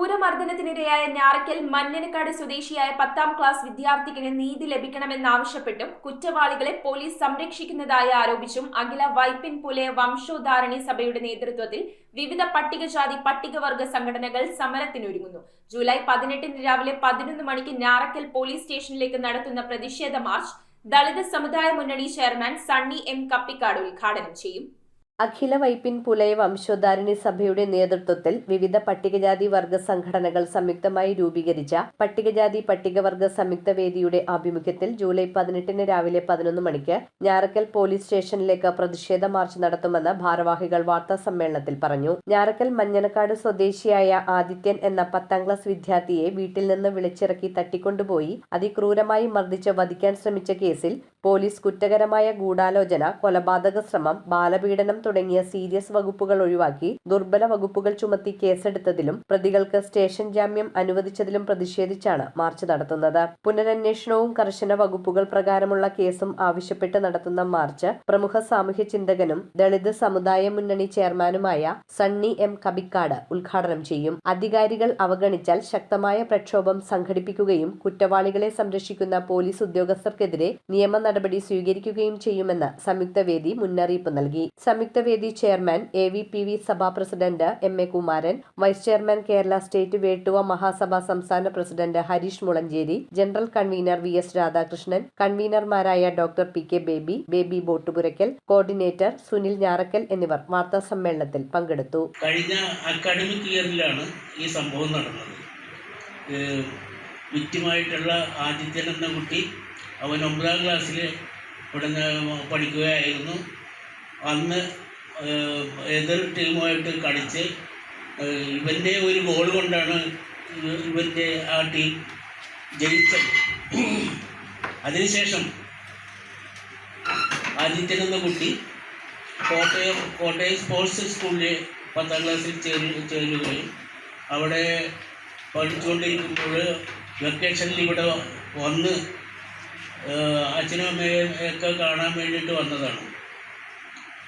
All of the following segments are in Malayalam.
ക്രൂരമർദ്ദനത്തിനിരയായ ഞാറയ്ക്കൽ മഞ്ഞനക്കാട് സ്വദേശിയായ പത്താം ക്ലാസ് വിദ്യാർത്ഥിക്കിന് നീതി ലഭിക്കണമെന്നാവശ്യപ്പെട്ടും കുറ്റവാളികളെ പോലീസ് സംരക്ഷിക്കുന്നതായി ആരോപിച്ചും അഖില വൈപ്പിൻ പുലയ വംശോദ്ധാരണി സഭയുടെ നേതൃത്വത്തിൽ വിവിധ പട്ടികജാതി പട്ടികവർഗ സംഘടനകൾ സമരത്തിനൊരുങ്ങുന്നു. ജൂലൈ പതിനെട്ടിന് രാവിലെ പതിനൊന്ന് മണിക്ക് ഞാറയ്ക്കൽ പോലീസ് സ്റ്റേഷനിലേക്ക് നടത്തുന്ന പ്രതിഷേധ മാർച്ച് ദളിത് സമുദായ മുന്നണി ചെയർമാൻ സണ്ണി എം കപ്പിക്കാട് ഉദ്ഘാടനം ചെയ്യും. അഖില വൈപ്പിൻ പുലയ വംശോദ്ധാരണി സഭയുടെ നേതൃത്വത്തിൽ വിവിധ പട്ടികജാതി വർഗ സംഘടനകൾ സംയുക്തമായി രൂപീകരിച്ച പട്ടികജാതി പട്ടികവർഗ സംയുക്ത വേദിയുടെ ആഭിമുഖ്യത്തിൽ ജൂലൈ പതിനെട്ടിന് രാവിലെ പതിനൊന്ന് മണിക്ക് ഞാറക്കൽ പോലീസ് സ്റ്റേഷനിലേക്ക് പ്രതിഷേധ മാർച്ച് നടത്തുമെന്ന് ഭാരവാഹികൾ വാർത്താ സമ്മേളനത്തിൽ പറഞ്ഞു. ഞാറക്കൽ മഞ്ഞനക്കാട് സ്വദേശിയായ ആദിത്യൻ എന്ന പത്താം ക്ലാസ് വിദ്യാർത്ഥിയെ വീട്ടിൽ നിന്ന് വിളിച്ചിറക്കി തട്ടിക്കൊണ്ടുപോയി. അതിക്രൂരമായി മർദ്ദിച്ച് വധിക്കാൻ ശ്രമിച്ച കേസിൽ പോലീസ് കുറ്റകരമായ ഗൂഢാലോചന കൊലപാതക ശ്രമം ബാലപീഡനം തുടങ്ങിയ സീരിയസ് വകുപ്പുകൾ ഒഴിവാക്കി ദുർബല വകുപ്പുകൾ ചുമത്തി കേസെടുത്തതിലും പ്രതികൾക്ക് സ്റ്റേഷൻ ജാമ്യം അനുവദിച്ചതിലും പ്രതിഷേധിച്ചാണ് മാർച്ച് നടത്തുന്നത്. പുനരന്വേഷണവും കർശന വകുപ്പുകൾ പ്രകാരമുള്ള കേസും ആവശ്യപ്പെട്ട് നടത്തുന്ന മാർച്ച് പ്രമുഖ സാമൂഹ്യ ചിന്തകനും ദളിത് സമുദായ മുന്നണി ചെയർമാനുമായ സണ്ണി എം കബിക്കാട് ഉദ്ഘാടനം ചെയ്യും. അധികാരികൾ അവഗണിച്ചാൽ ശക്തമായ പ്രക്ഷോഭം സംഘടിപ്പിക്കുകയും കുറ്റവാളികളെ സംരക്ഷിക്കുന്ന പോലീസ് ഉദ്യോഗസ്ഥർക്കെതിരെ നിയമ നടപടി സ്വീകരിക്കുകയും ചെയ്യുമെന്ന് സംയുക്ത വേദി മുന്നറിയിപ്പ് നൽകി. സംയുക്ത വേദി chairman A V P V Sabha president M A Kumaran vice chairman Kerala state Vettuva Mahasabha സംസ്ഥാന president Harish Mulanjeri general convener V S Radhakrishnan കൺവീനർമാരായ doctor P K Baby Baby Bottupuraykkal coordinator Sunil Njarakkal എന്നിവർ വാർത്താ സമ്മേളനത്തിൽ പങ്കെടുത്തു. കഴിഞ്ഞ അക്കാഡമിക് ഇയറിലാണ് ഈ സംഭവം നടന്നത്. ഏഹ് വിക്റ്റിമായിട്ടുള്ള ആദിത്യൻ എന്ന കുട്ടി അവൻ ഒമ്പതാം ക്ലാസ്സിൽ പഠന പഠിക്കുകയായിരുന്നു. അന്ന് എതിർ ടീമുമായിട്ട് കളിച്ച് ഇവന്റെ ഒരു ഗോൾ കൊണ്ടാണ് ഇവ- ഇവന്റെ ആ ടീം ജയിച്ചത്. അതിനുശേഷം ആദിത്യൻ എന്ന കുട്ടി കോട്ടയം കോട്ടയം സ്പോർട്സ് സ്കൂളിൽ പത്താം ക്ലാസ്സിൽ ചേരു ചേരുകയും അവിടെ പഠിച്ചുകൊണ്ടിരിക്കുമ്പോൾ വെക്കേഷനിൽ ഇവിടെ വന്ന് അച്ഛനും അമ്മയും ഒക്കെ കാണാൻ വേണ്ടിയിട്ട് വന്നതാണ്.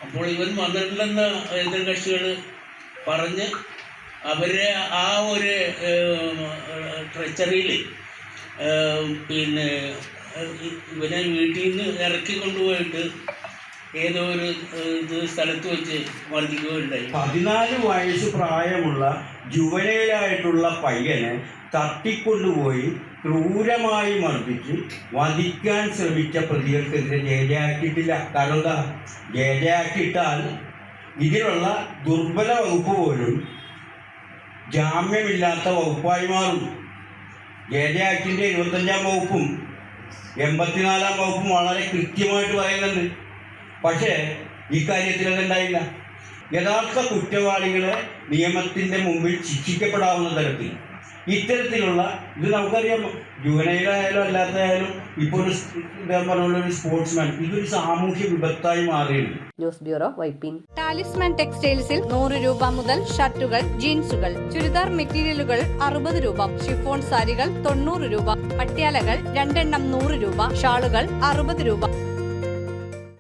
അപ്പോൾ ഇവൻ വന്നിട്ടില്ലെന്ന് എതിർകക്ഷികൾ പറഞ്ഞ് അവരെ ആ ഒരു ട്രച്ചറിയിൽ പിന്നെ ഇവനെ വീട്ടിൽ നിന്ന് ഇറക്കി കൊണ്ടുപോയിട്ട് ഏതോ ഒരു ഇത് സ്ഥലത്ത് വെച്ച് മർദ്ദിക്കുകയുണ്ടായി പതിനാല് വയസ്സ് പ്രായമുള്ള ജുവനയിലായിട്ടുള്ള പയ്യനെ തട്ടിക്കൊണ്ടുപോയി ക്രൂരമായി മർദ്ദിച്ച് വധിക്കാൻ ശ്രമിച്ച പ്രതികൾക്കെതിരെ ജയജയാക്കിയിട്ടില്ല കാരണം എന്താ? ജയജയാക്കിയിട്ടാൽ ഇതിലുള്ള ദുർബല വകുപ്പ് പോലും ജാമ്യമില്ലാത്ത വകുപ്പായി മാറും. ജയജയാക്കിന്റെ ഇരുപത്തഞ്ചാം വകുപ്പും എൺപത്തിനാലാം വകുപ്പും വളരെ കൃത്യമായിട്ട് പറയുന്നുണ്ട്. പക്ഷേ ഈ കാര്യത്തിൽ അതുണ്ടായില്ല. യഥാർത്ഥ കുറ്റവാളികളെ നിയമത്തിന്റെ മുമ്പിൽ ശിക്ഷിക്കപ്പെടാവുന്ന തരത്തിൽ. ഇത്തരത്തിലുള്ള ഇത് നമുക്കറിയാം ജുവനയിലായാലും അല്ലാത്തായാലും ഇപ്പോൾ ഒരു ഇദ്ദേഹം പറഞ്ഞ ഒരു സ്പോർട്സ്മാൻ ഇതൊരു സാമൂഹ്യ വിപത്തായി മാറിയിട്ടുണ്ട്. News bureau Vypin. ടാലിസ്മാൻ ടെക്സ്റ്റൈൽസിൽ നൂറ് രൂപ മുതൽ ഷർട്ടുകൾ ജീൻസുകൾ ചുരിദാർ മെറ്റീരിയലുകൾ അറുപത് രൂപ ഷിഫോൺ സാരികൾ തൊണ്ണൂറ് രൂപ പട്യാലകൾ രണ്ടെണ്ണം നൂറ് രൂപ ഷാളുകൾ അറുപത് രൂപ.